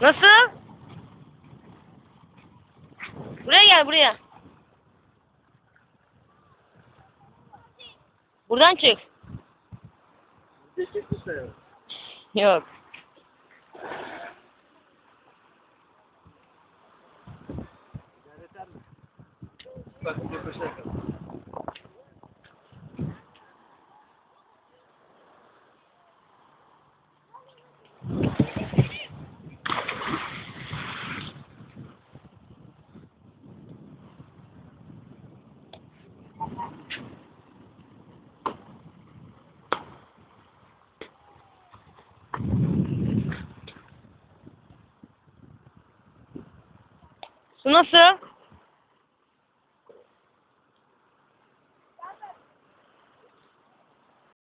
Nasıl? Buraya gel buraya. Buradan çık. Yok. Bak Su nasıl?